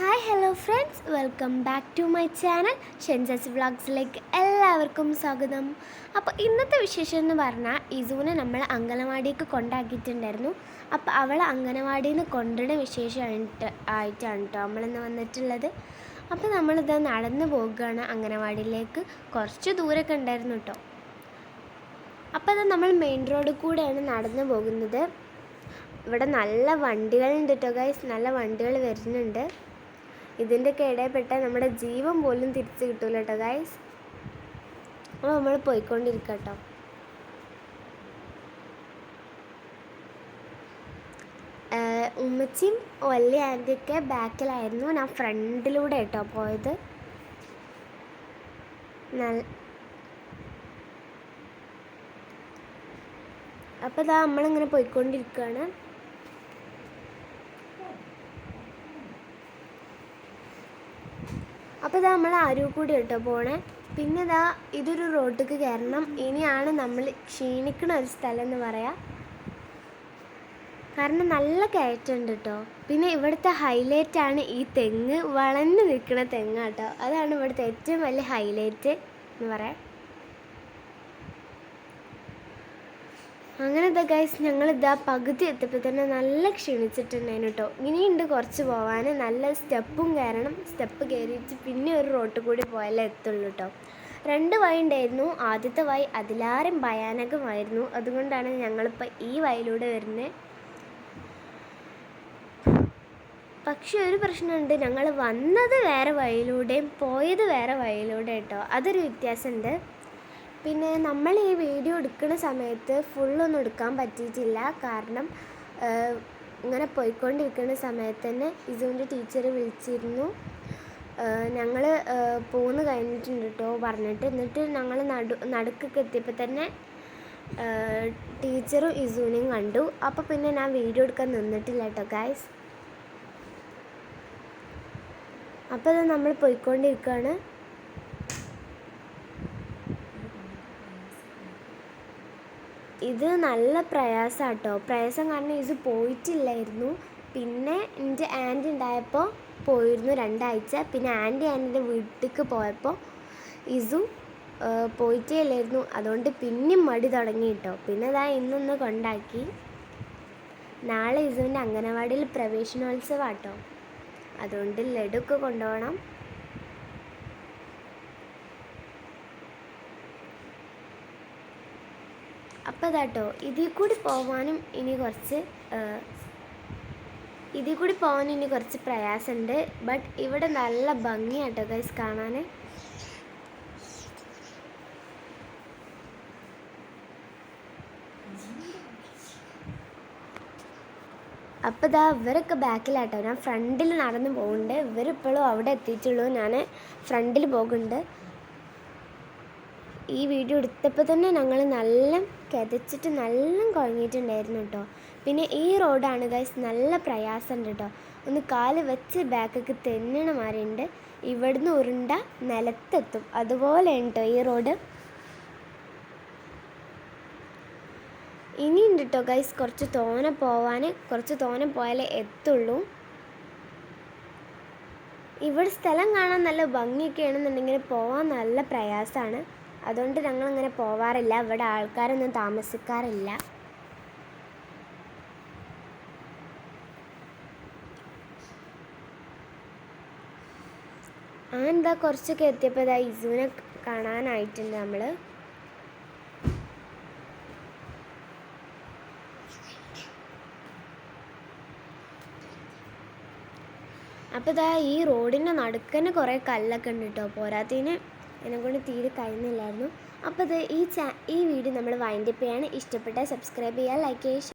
Hi hello friends welcome back to my channel ഷെൻസസ് വ്ളോഗ്സിലേക്ക് എല്ലാവർക്കും സ്വാഗതം. അപ്പോൾ ഇന്നത്തെ വിശേഷം എന്ന് പറഞ്ഞാൽ ഇസുവിനെ നമ്മൾ അംഗനവാടിക്ക് കൊണ്ടാക്കിയിട്ടുണ്ടായിരുന്നു. അപ്പോൾ അവൾ അംഗനവാടിയിൽ നിന്ന് കൊണ്ടുവരുന്ന വിശേഷമായിട്ട് ആയിട്ടാണ് കേട്ടോ നമ്മളിന്ന് വന്നിട്ടുള്ളത്. അപ്പോൾ നമ്മളിത് നടന്നു പോകുകയാണ് അംഗനവാടിയിലേക്ക്. കുറച്ച് ദൂരമൊക്കെ ഉണ്ടായിരുന്നു കേട്ടോ അപ്പോൾ അത് നമ്മൾ മെയിൻ റോഡിൽ കൂടെയാണ് നടന്നു പോകുന്നത്. ഇവിടെ നല്ല വണ്ടികളുണ്ട് കേട്ടോ ഗൈസ് നല്ല വണ്ടികൾ വരുന്നുണ്ട്. ഇതിന്റെയൊക്കെ ഇടയിൽപ്പെട്ട നമ്മുടെ ജീവൻ പോലും തിരിച്ചു കിട്ടൂല കേട്ടോ ഗൈസ് അപ്പോൾ നമ്മൾ പോയിക്കൊണ്ടിരിക്കുക കേട്ടോ ഉമ്മച്ചിയും വലിയ ആന്റിയൊക്കെ ബാക്കിലായിരുന്നു. ഞാൻ ഫ്രണ്ടിലൂടെ കേട്ടോ പോയത്. നല്ല അപ്പോൾ ഇതാ നമ്മളിങ്ങനെ പോയിക്കൊണ്ടിരിക്കുകയാണ് അപ്പോൾ ഇതാ നമ്മൾ ആരും കൂടി കേട്ടോ പോണേ. പിന്നെ ഇതാ ഇതൊരു റോഡിലേക്ക് കയറണം. ഇനിയാണ് നമ്മൾ ക്ഷീണിക്കുന്ന ഒരു സ്ഥലം എന്ന് പറയാം. കാരണം നല്ല കയറ്റമുണ്ട് കേട്ടോ പിന്നെ ഇവിടുത്തെ ഹൈലൈറ്റ് ആണ് ഈ തെങ്ങ്. വളഞ്ഞു നിൽക്കുന്ന തെങ്ങ് കേട്ടോ അതാണ് ഇവിടുത്തെ ഏറ്റവും വലിയ ഹൈലൈറ്റ് എന്ന് പറയാം. അങ്ങനെ ഇതാ ഗൈസ് ഞങ്ങളിതാ പകുതി എത്തിയപ്പോൾ തന്നെ നല്ല ക്ഷീണിച്ചിട്ടുണ്ടായിരുന്നു കേട്ടോ ഇനിയുണ്ട് കുറച്ച് പോകാൻ നല്ല സ്റ്റെപ്പും കയറണം. സ്റ്റെപ്പ് കയറിയിട്ട് പിന്നെ ഒരു റോട്ടിൽ കൂടി പോയാലേ എത്തുള്ളൂ കേട്ടോ രണ്ട് വഴി ഉണ്ടായിരുന്നു. ആദ്യത്തെ വഴി അതിലാരും ഭയാനകമായിരുന്നു. അതുകൊണ്ടാണ് ഞങ്ങളിപ്പോൾ ഈ വഴിയിലൂടെ വരുന്നത് പക്ഷെ ഒരു പ്രശ്നമുണ്ട്. ഞങ്ങൾ വന്നത് വേറെ വഴിയിലൂടെയും പോയത് വേറെ വഴിയിലൂടെ കേട്ടോ അതൊരു വ്യത്യാസമുണ്ട്. പിന്നെ നമ്മൾ ഈ വീഡിയോ എടുക്കുന്ന സമയത്ത് ഫുള്ളൊന്നും എടുക്കാൻ പറ്റിയിട്ടില്ല. കാരണം ഇങ്ങനെ പോയിക്കൊണ്ടിരിക്കുന്ന സമയത്ത് തന്നെ ഇസുവിന്റെ ടീച്ചർ വിളിച്ചിരുന്നു. ഞങ്ങൾ പോന്ന് കഴിഞ്ഞിട്ടുണ്ട് കേട്ടോ പറഞ്ഞിട്ട്. എന്നിട്ട് ഞങ്ങൾ നടു നടുക്കൊക്കെ എത്തിയപ്പോൾ തന്നെ ടീച്ചറും ഇസുവിനെയും കണ്ടു. അപ്പോൾ പിന്നെ ഞാൻ വീഡിയോ എടുക്കാൻ നിന്നിട്ടില്ല കേട്ടോ ഗായ്സ് അപ്പോൾ നമ്മൾ പോയിക്കൊണ്ടിരിക്കുകയാണ് ഇത് നല്ല പ്രയാസം കേട്ടോ പ്രയാസം കാരണം ഇത് പോയിട്ടില്ലായിരുന്നു. പിന്നെ എന്റെ ആന്റി ഉണ്ടായപ്പോൾ പോയിരുന്നു രണ്ടാഴ്ച. പിന്നെ ആന്റി ആന്റിന്റെ വീട്ടിലേക്ക് പോയപ്പോൾ ഇസു പോയിട്ടേ ഇല്ലായിരുന്നു. അതുകൊണ്ട് പിന്നെയും മടി തുടങ്ങി കേട്ടോ പിന്നെ അതാ ഇന്നൊന്ന് കൊണ്ടാക്കി. നാളെ ഇസുവിന്റെ അംഗനവാടിയിൽ പ്രവേശനോത്സവം കേട്ടോ അതുകൊണ്ട് ലഡുക്ക് കൊണ്ടുപോകണം. അപ്പോൾ അതാട്ടോ ഇതിൽ കൂടി പോകാനും ഇനി കുറച്ച് ഇതിൽ കൂടി പോകാനും ഇനി കുറച്ച് പ്രയാസമുണ്ട്. ബട്ട് ഇവിടെ നല്ല ഭംഗിയാട്ടോ ഗൈസ് കാണാൻ അപ്പോൾ ഇതാ ഇവരൊക്കെ ബാക്കിലാട്ടോ. ഞാൻ ഫ്രണ്ടിൽ നടന്ന് പോകുന്നുണ്ട് ഇവരിപ്പോഴും അവിടെ എത്തിയിട്ടുള്ളൂ. ഞാൻ ഫ്രണ്ടിൽ പോകുന്നുണ്ട്. ഈ വീഡിയോ എടുത്തപ്പോൾ തന്നെ ഞങ്ങൾ നല്ല കിതച്ചിട്ട് നല്ല കുഴങ്ങിയിട്ടുണ്ടായിരുന്നു കേട്ടോ പിന്നെ ഈ റോഡാണ് ഗൈസ് നല്ല പ്രയാസമുണ്ട് കേട്ടോ ഒന്ന് കാൽ വെച്ച് ബാക്കൊക്കെ തെന്നണ മാറിയുണ്ട് ഇവിടുന്ന് ഉരുണ്ട നിലത്തെത്തും. അതുപോലെ കേട്ടോ ഈ റോഡ്. ഇനിയുണ്ട് കേട്ടോ ഗൈസ് കുറച്ച് തോനെ പോവാൻ കുറച്ച് തോനെ പോയാലേ എത്തുള്ളൂ. ഇവിടെ സ്ഥലം കാണാൻ നല്ല ഭംഗിയൊക്കെ ആണെന്നുണ്ടെങ്കിൽ പോവാൻ നല്ല പ്രയാസമാണ് അതുകൊണ്ട് ഞങ്ങൾ അങ്ങനെ പോവാറില്ല. ഇവിടെ ആൾക്കാരൊന്നും താമസിക്കാറില്ല. ആ കുറച്ചൊക്കെ എത്തിയപ്പോൾ ഇതാ ഇസുവിനെ കാണാനായിട്ടുണ്ട് നമ്മൾ അപ്പോൾ ഇതാ ഈ റോഡിന്റെ നടുക്കന്നെ കുറേ കല്ലൊക്കെ ഉണ്ട് കേട്ടോ പോരാത്തതിന് എന്നെക്കൊണ്ട് തീരെ കഴിയുന്നില്ലായിരുന്നു. അപ്പോൾ ഇത് ഈ ചാ ഈ വീഡിയോ നമ്മൾ വൈൻഡപ്പ് ചെയ്യാണ് ഇഷ്ടപ്പെട്ടാൽ സബ്സ്ക്രൈബ് ചെയ്യുക ലൈക്ക് ചെയ്യുക